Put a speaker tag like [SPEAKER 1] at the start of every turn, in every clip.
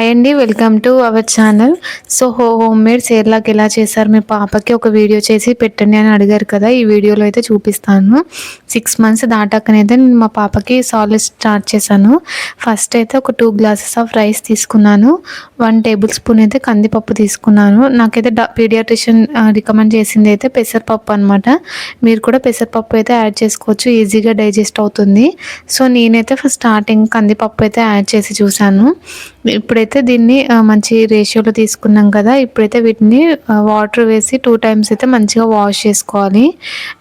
[SPEAKER 1] Hi అండి welcome to our channel so హో home made Cerelac ఎలా చేశారు? మీ పాపకి ఒక వీడియో చేసి పెట్టండి అని అడిగారు కదా ఈ వీడియోలో అయితే చూపిస్తాను. సిక్స్ మంత్స్ దాటాకనైతే నేను మా పాపకి సాలిడ్ స్టార్ట్ చేశాను. ఫస్ట్ అయితే ఒక టూ గ్లాసెస్ ఆఫ్ రైస్ తీసుకున్నాను. వన్ టేబుల్ స్పూన్ అయితే కందిపప్పు తీసుకున్నాను. నాకైతే పీడియాట్రిషియన్ రికమెండ్ చేసింది అయితే పెసరపప్పు అనమాట మీరు కూడా పెసరపప్పు అయితే యాడ్ చేసుకోవచ్చు ఈజీగా డైజెస్ట్ అవుతుంది. సో నేనైతే ఫస్ట్ స్టార్టింగ్ కందిపప్పు అయితే యాడ్ చేసి చూశాను. ఇప్పుడైతే దీన్ని మంచి రేషియోలో తీసుకున్నాం కదా ఇప్పుడైతే వీటిని వాటర్ వేసి టూ టైమ్స్ అయితే మంచిగా వాష్ చేసుకోవాలి.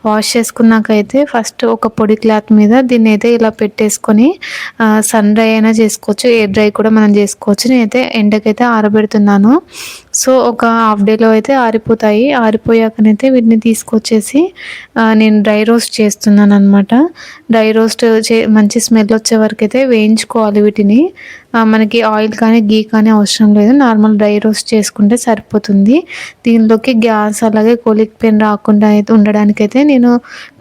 [SPEAKER 1] వాష్ చేసుకున్నాకైతే ఫస్ట్ ఒక పొడి క్లాత్ మీద దీన్ని అయితే ఇలా పెట్టేసుకొని సన్ డ్రై అయినా చేసుకోవచ్చు ఎయిర్ డ్రై కూడా మనం చేసుకోవచ్చు. నేనైతే ఎండకైతే ఆరబెడుతున్నాను. సో ఒక హాఫ్ డేలో అయితే ఆరిపోతాయి. ఆరిపోయాకనైతే వీటిని తీసుకొచ్చేసి నేను డ్రై రోస్ట్ చేస్తున్నాను అనమాట డ్రై రోస్ట్ చే మంచి స్మెల్ వచ్చే వరకు అయితే వేయించుకోవాలి వీటిని. మనకి ఆయిల్ కానీ గీ కానీ అవసరం లేదు. నార్మల్ డ్రై రోస్ట్ చేసుకుంటే సరిపోతుంది. దీనిలోకి గ్యాస్ అలాగే కోలిక్ పెన్ రాకుండా అయితే ఉండడానికైతే నేను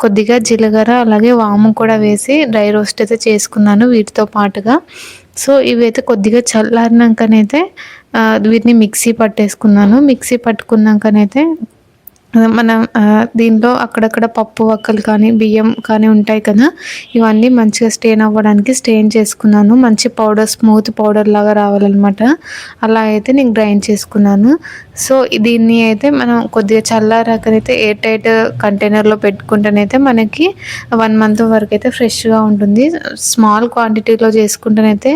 [SPEAKER 1] కొద్దిగా జీలకర్ర అలాగే వాము కూడా వేసి డ్రై రోస్ట్ అయితే చేసుకున్నాను వీటితో పాటుగా. సో ఇవైతే కొద్దిగా చల్లారినాకనైతే వీటిని మిక్సీ పట్టేసుకున్నాను. మిక్సీ పట్టుకున్నాకనైతే మన దీంట్లో అక్కడక్కడ పప్పు వక్కలు కానీ బియ్యం కానీ ఉంటాయి కదా ఇవన్నీ మంచిగా స్టెయిన్ అవ్వడానికి స్టెయిన్ చేసుకున్నాను. మంచి పౌడర్ స్మూత్ పౌడర్ లాగా రావాలన్నమాట. అలా అయితే నేను గ్రైండ్ చేసుకున్నాను. సో దీన్ని అయితే మనం కొద్దిగా చల్లారాకనైతే ఎయిర్ టైట్ కంటైనర్లో పెట్టుకుంటేనైతే మనకి వన్ మంత్ వరకు అయితే ఫ్రెష్గా ఉంటుంది. స్మాల్ క్వాంటిటీలో చేసుకుంటేనైతే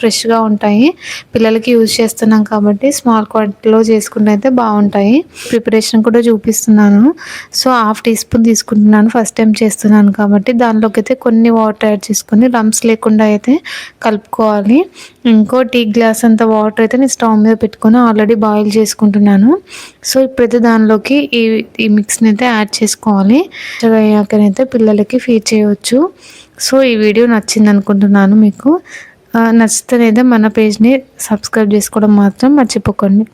[SPEAKER 1] ఫ్రెష్గా ఉంటాయి. పిల్లలకి యూజ్ చేస్తున్నాం కాబట్టి స్మాల్ క్వాంటిటీలో చేసుకుంటే అయితే బాగుంటాయి. ప్రిపరేషన్ కూడా చూపిస్తున్నాను. సో హాఫ్ టీ స్పూన్ తీసుకుంటున్నాను. ఫస్ట్ టైం చేస్తున్నాను కాబట్టి దానిలోకి అయితే కొన్ని వాటర్ యాడ్ చేసుకొని రమ్స్ లేకుండా అయితే కలుపుకోవాలి. ఇంకో టీ గ్లాస్ అంత వాటర్ అయితే నేను స్టవ్ మీద పెట్టుకొని ఆల్రెడీ బాయిల్ చేసుకుంటాను చేసుకుంటున్నాను సో ఇప్పుడైతే దానిలోకి ఈ ఈ మిక్స్ని అయితే యాడ్ చేసుకోవాలి. అయ్యాకనైతే పిల్లలకి ఫీడ్ చేయవచ్చు. సో ఈ వీడియో నచ్చింది అనుకుంటున్నాను మీకు. నచ్చితేనైతే మన పేజ్ని సబ్స్క్రైబ్ చేసుకోవడం మాత్రం మర్చిపోకండి.